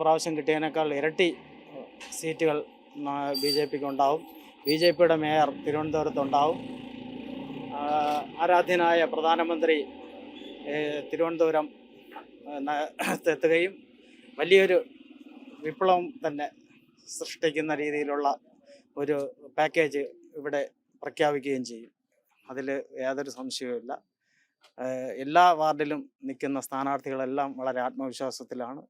പ്രാവശ്യം കിട്ടിയതിനേക്കാൾ ഇരട്ടി സീറ്റുകൾ ബി ജെ പിക്ക് ഉണ്ടാവും ബി ജെ പിയുടെ മേയർ തിരുവനന്തപുരത്തുണ്ടാവും. ആരാധ്യനായ പ്രധാനമന്ത്രി തിരുവനന്തപുരം എത്തുകയും വലിയൊരു വിപ്ലവം തന്നെ സൃഷ്ടിക്കുന്ന രീതിയിലുള്ള ഒരു പാക്കേജ് ഇവിടെ പ്രഖ്യാപിക്കുകയും ചെയ്യും. അതിൽ യാതൊരു സംശയവുമില്ല. എല്ലാ വാർഡിലും നിൽക്കുന്ന സ്ഥാനാർത്ഥികളെല്ലാം വളരെ ആത്മവിശ്വാസത്തിലാണ്.